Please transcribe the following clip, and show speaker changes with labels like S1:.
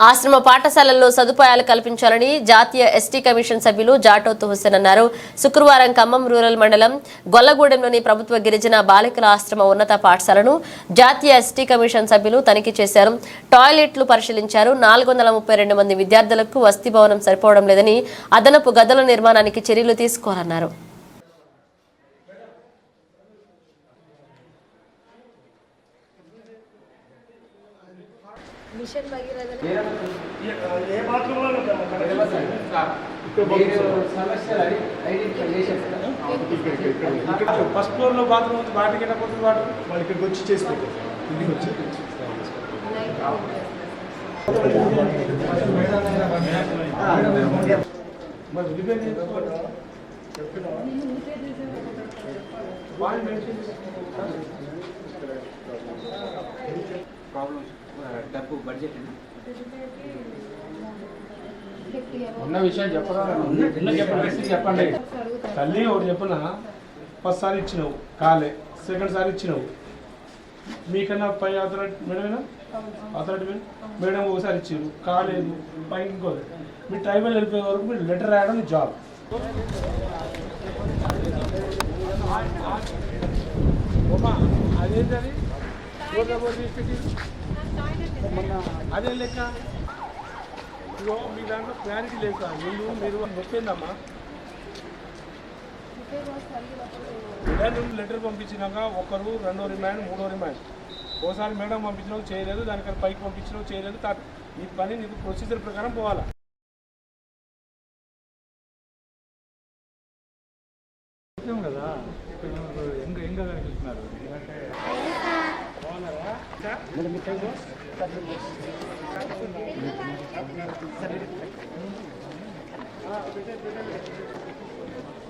S1: ఆశ్రమ పాఠశాలల్లో సదుపాయాలు కల్పించాలని జాతీయ ఎస్టీ కమిషన్ సభ్యులు జాటోత్ హుస్సేన్ అన్నారు. శుక్రవారం ఖమ్మం రూరల్ మండలం గొల్లగూడెంలోని ప్రభుత్వ గిరిజన బాలికల ఆశ్రమ ఉన్నత పాఠశాలను జాతీయ ఎస్టీ కమిషన్ సభ్యులు తనిఖీ చేశారు. టాయిలెట్లు పరిశీలించారు. నాలుగు వందల ముప్పై రెండు మంది విద్యార్థులకు వసతి భవనం సరిపోవడం లేదని అదనపు గదుల నిర్మాణానికి చర్యలు తీసుకోవాలన్నారు.
S2: మిషన్
S3: ఫస్ట్ ఫ్లోర్లో బాత్రూమ్ ఉంది వాటికి పోతుంది వాటర్
S4: వాళ్ళు ఇక్కడికి వచ్చి చేసి పెట్టారు. ఇంటికి వచ్చి
S5: ప్రాబ్లమ్స్ బడ్జెట్ ఉన్న విషయం చెప్పరా? ఉన్న చెప్పండి. చెప్పండి.
S3: తల్లి ఒకటి చెప్పిన? ఫస్ట్ సారి ఇచ్చినావు కాలే. సెకండ్ సారి ఇచ్చినావు. మీకన్నా పై అథారిటీ మేడమేనా అథారిటీ మేడం? మేడం ఒకసారి ఇచ్చారు కాలేదు. పై ఇంకోది మీ ట్రైబల్ వెళ్ళిపోయే వరకు మీరు లెటర్ రాయడం జాబ్. అదేంటది? అదే లెక్క. ఇదిగో మీ దాంట్లో క్లారిటీ లేక ముందు మీరు నొప్పిందమ్మా లెటర్ పంపించినాక ఒకరు రెండో రిమాండ్ మూడో రిమాండ్ ఓసారి మేడం పంపించినావు చేయలేదు. దానికన్నా పైకి పంపించినావు చేయలేదు. తా- నీ పని నీకు ప్రొసీజర్ ప్రకారం పోవాలా?
S4: కదా. ఎంగ ఎంగ కనిపిస్తున్నారు
S3: ఎందుకంటే Thank you.